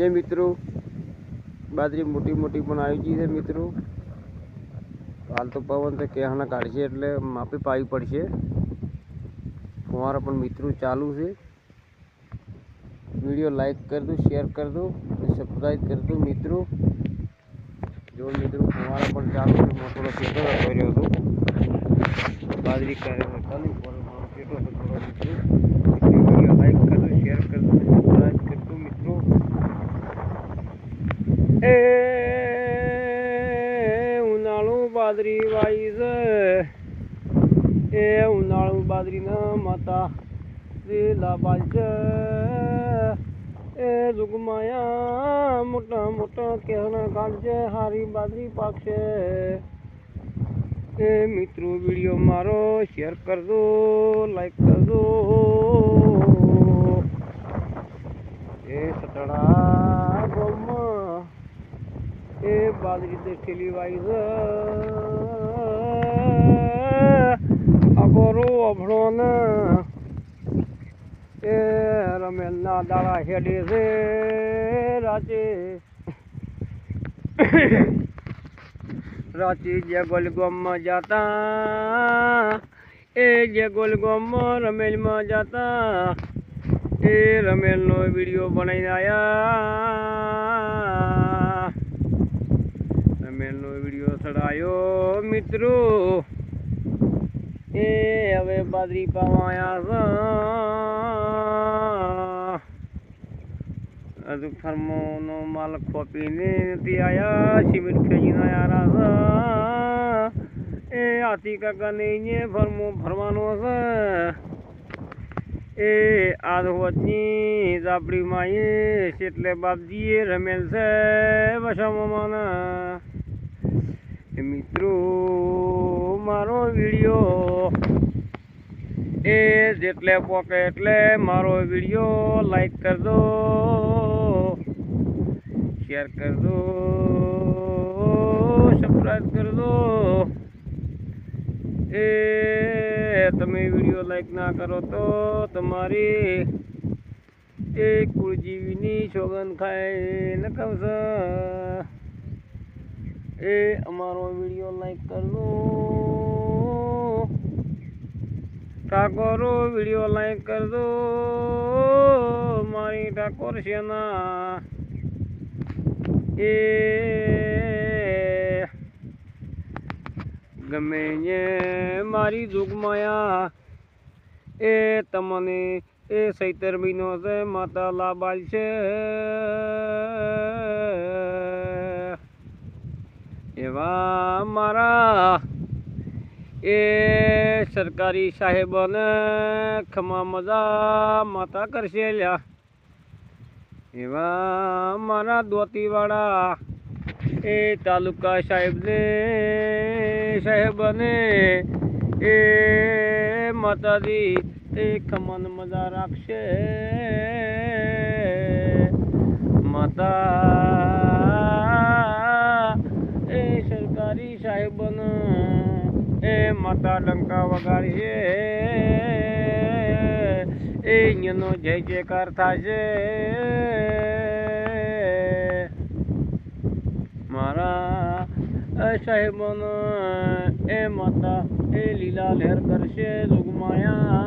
જે મિત્રો બાજરી મોટી મોટી પણ આવી ગઈ છે મિત્રો. હાલ તો પવન તો કેહાના કાઢશે એટલે માપી પાવી પડશે. ફુવારા પણ મિત્રો ચાલુ છે. વીડિયો લાઈક કરી દો, શેર કરી દો સબસ્ક્રાઈબ કરી દો મિત્રો. જો મિત્રો ફુવારા પણ ચાલુ છે મોટો ફેટો કર્યો હતો. બાજરી કરે હતો હતો મિત્રો. લાઈક કરી શેર કરી સબસ્ક્રાઈબ કરી દો મિત્રો એ ઉનાળુ બાજરી વાઈ છે એ ઉનાળુ બાજરીના માતા લીલા બાલ છે. એ જુગમાયા મોટા મોટા કેહના કાઢશે હારી બાદરી પાકશે. એ મિત્રો વીડિયો મારો શેર કરજો લાઈક કરજો. એ સટડા એ રીતે તે ઠેલી વાઈ છે. અગોરો અભણો ને. એ રમેલના દાડા હેડે છે રાતે. રાતે જે ગોલગોમમાં જાતા. એ જે ગોલગોમમાં રમેલમાં જાતા. એ રમેલનો વીડિયો બનાવીને રમેલનો વીડિયો ચડાયો મિત્રો. એ હવે બાદરી પાવાયા છે હજુ ફર્મોનો માલ ખોપીને નથી આયા, સિમેન્ટ ખેંચીને આયા છે એ હાથી કાકાને અહીંયા ફરમો ફરવાનો છે એ આજ હોતની ઝાપડીમાં એ એટલે બાપજીએ રમેલ છે વસામાં મિત્રો, મારો વીડિયો એ જેટલે પોકે એટલે મારો વીડિયો લાઈક કરજો શેર કરજો સબસ્ક્રાઈબ કરજો. એ તમે વીડિયો લાઈક ના કરો તો તમારી એ કુળજીવીની સોગન ખાય ન કહશે એ અમારો વીડિયો લાઈક કરજો. ઠાકોરો, વીડિયો લાઈક કરજો. મારી ઠાકોર સેના એ ગમે ને મારી જુગમાયા એ તમને એ સૈતર મહિનો છે માતા લાબાલ છે. એવા મારા. એ સરકારી સાહેબોને ખમા મજા માતા કરશે લ્યા. એવા મારા દોતીવાળા. એ તાલુકા સાહેબને સાહેબને, એ માતાજી, એ ખમન મજા રાખશે. માતા એ સરકારી સાહેબનો એ માતા ડંકા વગાડશે એ અહીંયાનો જય જયકાર થશે. મારા સાહેબનો એ માતા એ લીલા લહેર કરશે લુગમાયા.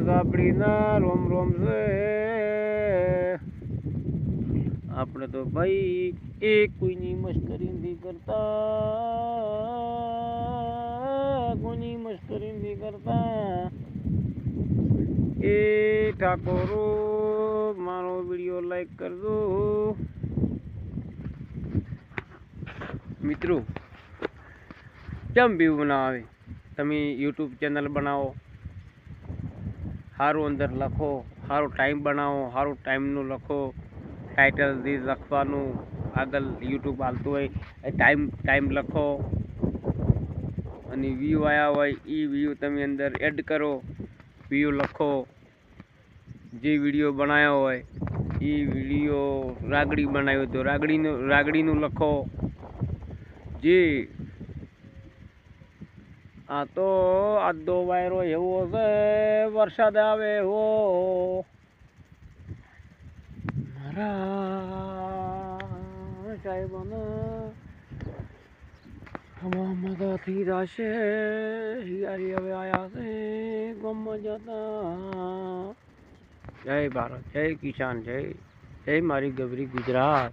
માઝાપડીના રોમ રોમ છે. આપણે તો ભાઈ એ કોઈની મશ્કરી નથી કરતા કોઈની મશ્કરી નથી કરતા એ ઠાકોરો, મારો વીડિયો લાઈક કરજો. મિત્રો, કેમ વ્યૂ બનાવે તમે યુટ્યુબ ચેનલ બનાવો. સારું અંદર લખો સારો ટાઈમ બનાવો સારું ટાઈમનું લખો ટાઇટલ રીલ લખવાનું, આગળ યુટ્યુબ હાલતું હોય, એ ટાઈમ ટાઈમ લખો. અને વ્યૂ આવ્યા હોય, એ વ્યૂ તમે અંદર એડ કરો વ્યૂ લખો. જે વીડિયો બનાવ્યો હોય, એ વીડિયો રાગડી બનાવ્યો તો રાગડીનું રાગડીનું લખો. જે આ તો આધો વાયરો એવો છે, વરસાદ આવે એવો. મારા સાહેબને હવામાંથી રાશે, હિયારી છે, ગામમાં જતા. જય ભારત, જય કિસાન, જય જય મારી ગબરી ગુજરાત.